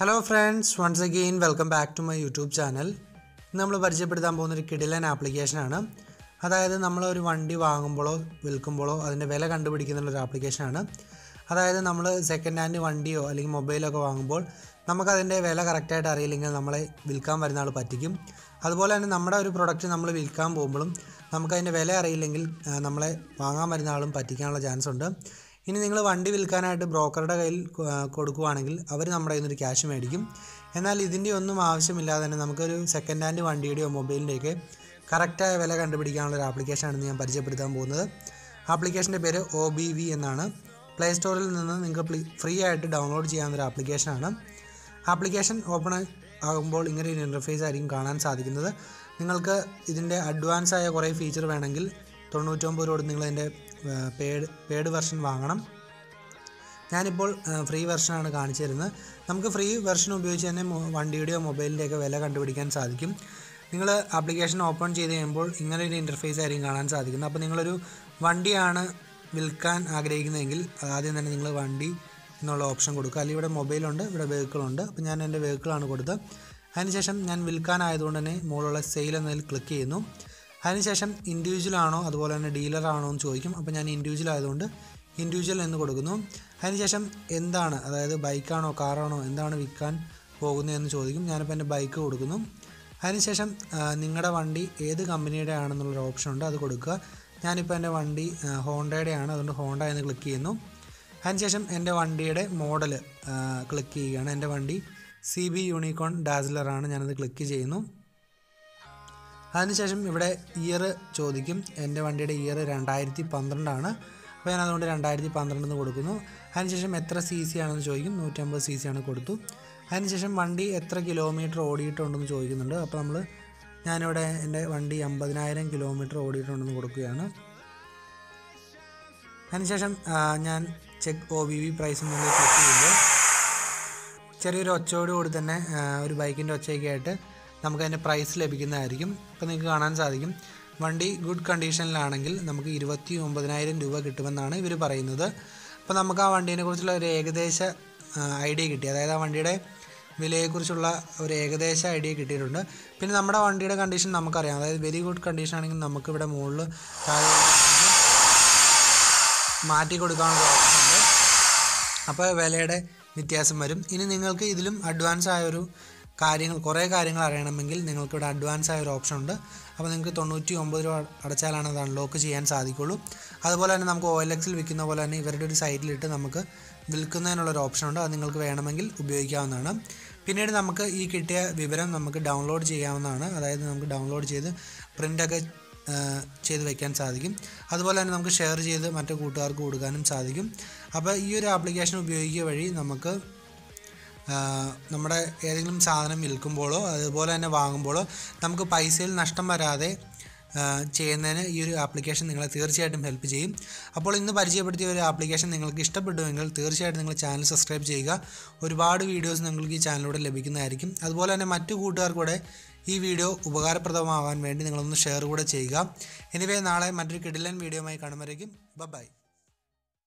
Hello friends once again welcome back to my YouTube channel നമ്മൾ പരിചയപ്പെടുത്താൻ പോകുന്ന ഒരു കിടിലൻ ആപ്ലിക്കേഷനാണ് അതായത് നമ്മൾ ഒരു വണ്ടി വാങ്ങുമ്പോഴോ വിൽക്കുമ്പോഴോ അതിന്റെ വില കണ്ടുപിടിക്കുന്ന ഒരു ആപ്ലിക്കേഷനാണ് അതായത് നമ്മൾ സെക്കൻഡ് ഹാൻഡ് വണ്ടിയോ അല്ലെങ്കിൽ മൊബൈലോ ഒക്കെ വാങ്ങുമ്പോൾ നമുക്കതിന്റെ വില കറക്റ്റായിട്ട് അറിയില്ലെങ്കിൽ നമ്മളെ വിൽക്കാൻ വരുന്ന ആൾ പറ്റിക്കും. അതുപോലെ തന്നെ നമ്മുടെ ഒരു പ്രൊഡക്റ്റ് നമ്മൾ വിൽക്കാൻ പോകുമ്പോഴും നമുക്കതിന്റെ വില അറിയില്ലെങ്കിൽ നമ്മളെ വാങ്ങാൻ വരുന്ന ആളും പറ്റിക്കാനുള്ള ചാൻസ് ഉണ്ട്. ഇനി നിങ്ങൾ വണ്ടി വിൽക്കാനായിട്ട് ബ്രോക്കറുടെ കയ്യിൽ കൊടുക്കുകയാണെങ്കിൽ അവർ നമ്മുടെ കയ്യിൽ നിന്നൊരു ക്യാഷ് മേടിക്കും. എന്നാൽ ഇതിന്റെ ഒന്നും ആവശ്യമില്ലാതെ തന്നെ നമുക്കൊരു സെക്കൻഡ് ഹാൻഡ് വണ്ടിയുടെയോ മൊബൈലിന്റെയൊക്കെ കറക്റ്റായ വില കണ്ടുപിടിക്കാനുള്ള ഒരു ആപ്ലിക്കേഷനാണ് ഞാൻ പരിചയപ്പെടുത്താൻ പോകുന്നത്. ആപ്ലിക്കേഷന്റെ പേര് ഒ ബി വി എന്നാണ്. പ്ലേ സ്റ്റോറിൽ നിന്ന് നിങ്ങൾക്ക് ഫ്രീ ആയിട്ട് ഡൗൺലോഡ് ചെയ്യാവുന്ന ഒരു ആപ്ലിക്കേഷനാണ് ആപ്ലിക്കേഷൻ ഓപ്പൺ ആകുമ്പോൾ ഇങ്ങനെ ഒരു ഇന്റർഫേസ് ആയിരിക്കും കാണാൻ സാധിക്കുന്നത്. നിങ്ങൾക്ക് ഇതിന്റെ അഡ്വാൻസ് ആയ കുറേ ഫീച്ചർ വേണമെങ്കിൽ തൊണ്ണൂറ്റൊമ്പത് രൂപ നിങ്ങൾ എന്റെ പേഡ് പേഡ് വെർഷൻ വാങ്ങണം. ഞാനിപ്പോൾ ഫ്രീ വെർഷനാണ് കാണിച്ചു തരുന്നത് നമുക്ക് ഫ്രീ വെർഷൻ ഉപയോഗിച്ച് തന്നെ വണ്ടിയുടെയോ മൊബൈലിന്റെയൊക്കെ വില കണ്ടുപിടിക്കാൻ സാധിക്കും. നിങ്ങൾ ആപ്ലിക്കേഷൻ ഓപ്പൺ ചെയ്ത് കഴിയുമ്പോൾ ഇങ്ങനെ ഇന്റർഫേസ് ആയിരിക്കും കാണാൻ സാധിക്കുന്നത്. അപ്പോൾ നിങ്ങളൊരു വണ്ടിയാണ് വിൽക്കാൻ ആഗ്രഹിക്കുന്നതെങ്കിൽ ആദ്യം തന്നെ നിങ്ങൾ വണ്ടി എന്നുള്ള ഓപ്ഷൻ കൊടുക്കുക. അല്ലെങ്കിൽ ഇവിടെ മൊബൈലുണ്ട് ഇവിടെ വെഹിക്കിളുണ്ട് അപ്പോൾ ഞാൻ എന്റെ വെഹിക്കിളാണ് കൊടുത്തത്. അതിനുശേഷം ഞാൻ വിൽക്കാനായതുകൊണ്ട് തന്നെ മുകളിലുള്ള സെയിൽ എന്നതിൽ ക്ലിക്ക് ചെയ്യുന്നു. അതിനുശേഷം ഇൻഡിവിജ്വൽ ആണോ അതുപോലെ തന്നെ ഡീലർ ആണോ എന്ന് ചോദിക്കും. അപ്പോൾ ഞാൻ ഇൻഡിവിജ്വൽ ആയതുകൊണ്ട് ഇൻഡിവിജ്വൽ എന്ന് കൊടുക്കുന്നു. അതിനുശേഷം എന്താണ് അതായത് ബൈക്കാണോ കാറാണോ എന്താണ് വിൽക്കാൻ പോകുന്നത് എന്ന് ചോദിക്കും. ഞാനിപ്പോൾ എന്റെ ബൈക്ക് കൊടുക്കുന്നു. അതിനുശേഷം നിങ്ങളുടെ വണ്ടി ഏത് കമ്പനിയുടെ ആണെന്നുള്ളൊരു ഓപ്ഷൻ ഉണ്ട് അത് കൊടുക്കുക. ഞാനിപ്പോൾ എന്റെ വണ്ടി ഹോണ്ടയുടെ ആണ് അതുകൊണ്ട് ഹോണ്ട എന്ന് ക്ലിക്ക് ചെയ്യുന്നു. അതിനുശേഷം എന്റെ വണ്ടിയുടെ മോഡൽ ക്ലിക്ക് ചെയ്യുകയാണ്. എന്റെ വണ്ടി സി ബി യൂണിക്കോൺ ഡാസ്ലറാണ് ഞാനത് ക്ലിക്ക് ചെയ്യുന്നു. അതിനുശേഷം ഇവിടെ ഇയർ ചോദിക്കും. എന്റെ വണ്ടിയുടെ ഇയർ രണ്ടായിരത്തി പന്ത്രണ്ടാണ് അപ്പോൾ ഞാൻ അതുകൊണ്ട് രണ്ടായിരത്തി പന്ത്രണ്ടെന്ന് കൊടുക്കുന്നു. അതിനുശേഷം എത്ര സി സി ആണെന്ന് ചോദിക്കും. നൂറ്റമ്പത് സി സി ആണ് കൊടുത്തു. അതിനുശേഷം വണ്ടി എത്ര കിലോമീറ്റർ ഓടിയിട്ടുണ്ടെന്ന് ചോദിക്കുന്നുണ്ട്. അപ്പോൾ നമ്മൾ ഞാനിവിടെ എന്റെ വണ്ടി അമ്പതിനായിരം കിലോമീറ്റർ ഓടിയിട്ടുണ്ടെന്ന് കൊടുക്കുകയാണ്. അതിനുശേഷം ഞാൻ check O B V price check ചെയ്യുമ്പോൾ ചെറിയൊരു ഒച്ചയോട് കൂടി തന്നെ ഒരു ബൈക്കിന്റെ ഒച്ചയൊക്കെ ആയിട്ട് നമുക്ക് അതിന്റെ പ്രൈസ് ലഭിക്കുന്നതായിരിക്കും. ഇപ്പോൾ നിങ്ങൾക്ക് കാണാൻ സാധിക്കും. വണ്ടി ഗുഡ് കണ്ടീഷനിലാണെങ്കിൽ നമുക്ക് ഇരുപത്തി ഒമ്പതിനായിരം രൂപ കിട്ടുമെന്നാണ് ഇവർ പറയുന്നത്. അപ്പോൾ നമുക്ക് ആ വണ്ടീനെ കുറിച്ചുള്ള ഒരു ഏകദേശ ഐഡിയ കിട്ടി. അതായത് ആ വണ്ടിയുടെ വിലയെക്കുറിച്ചുള്ള ഒരു ഏകദേശ ഐഡിയ കിട്ടിയിട്ടുണ്ട്. പിന്നെ നമ്മുടെ വണ്ടിയുടെ കണ്ടീഷൻ നമുക്കറിയാം. അതായത് വെരി ഗുഡ് കണ്ടീഷൻ ആണെങ്കിൽ നമുക്കിവിടെ മുകളിൽ താഴെ മാറ്റി കൊടുക്കാനുള്ള ഓപ്ഷനുണ്ട് അപ്പോൾ വിലയുടെ വ്യത്യാസം വരും. ഇനി നിങ്ങൾക്ക് ഇതിലും അഡ്വാൻസ് ആയ ഒരു കാര്യങ്ങൾ കുറേ കാര്യങ്ങൾ അറിയണമെങ്കിൽ നിങ്ങൾക്കിവിടെ അഡ്വാൻസ് ആയ ഒരു ഓപ്ഷൻ ഉണ്ട്. അപ്പോൾ നിങ്ങൾക്ക് തൊണ്ണൂറ്റി ഒമ്പത് രൂപ അടച്ചാലാണ് അത് അൺലോക്ക് ചെയ്യാൻ സാധിക്കുള്ളൂ. അതുപോലെ തന്നെ നമുക്ക് ഒ എൽ എക്സിൽ വിൽക്കുന്ന പോലെ തന്നെ ഇവരുടെ ഒരു സൈറ്റിലിട്ട് നമുക്ക് വിൽക്കുന്നതിനുള്ളൊരു ഓപ്ഷൻ ഉണ്ട്. അത് നിങ്ങൾക്ക് വേണമെങ്കിൽ ഉപയോഗിക്കാവുന്നതാണ്. പിന്നീട് നമുക്ക് ഈ കിട്ടിയ വിവരം നമുക്ക് ഡൗൺലോഡ് ചെയ്യാവുന്നതാണ്. അതായത് നമുക്ക് ഡൗൺലോഡ് ചെയ്ത് പ്രിന്റൊക്കെ ചെയ്ത് വെക്കാൻ സാധിക്കും. അതുപോലെ തന്നെ നമുക്ക് ഷെയർ ചെയ്ത് മറ്റു കൂട്ടുകാർക്ക് കൊടുക്കാനും സാധിക്കും. അപ്പോൾ ഈ ഒരു ആപ്ലിക്കേഷൻ ഉപയോഗിക്കുക വഴി നമുക്ക് നമ്മുടെ ഏതെങ്കിലും സാധനം വിൽക്കുമ്പോഴോ അതുപോലെ തന്നെ വാങ്ങുമ്പോഴോ നമുക്ക് പൈസയിൽ നഷ്ടം വരാതെ ചെയ്യുന്നതിന് ഈ ഒരു ആപ്ലിക്കേഷൻ നിങ്ങളെ തീർച്ചയായിട്ടും ഹെൽപ്പ് ചെയ്യും. അപ്പോൾ ഇന്ന് പരിചയപ്പെടുത്തിയ ഒരു ആപ്ലിക്കേഷൻ നിങ്ങൾക്ക് ഇഷ്ടപ്പെട്ടുവെങ്കിൽ തീർച്ചയായിട്ടും നിങ്ങൾ ചാനൽ സബ്സ്ക്രൈബ് ചെയ്യുക. ഒരുപാട് വീഡിയോസ് നിങ്ങൾക്ക് ഈ ചാനലിലൂടെ ലഭിക്കുന്നതായിരിക്കും. അതുപോലെ തന്നെ മറ്റു കൂട്ടുകാർക്കൂടെ ഈ വീഡിയോ ഉപകാരപ്രദമാവാൻ വേണ്ടി നിങ്ങളൊന്ന് ഷെയർ കൂടെ ചെയ്യുക. എനിവേ നാളെ മറ്റൊരു കിടിലൻ വീഡിയോയുമായി കാണുമ്പോഴേക്കും. ബൈ.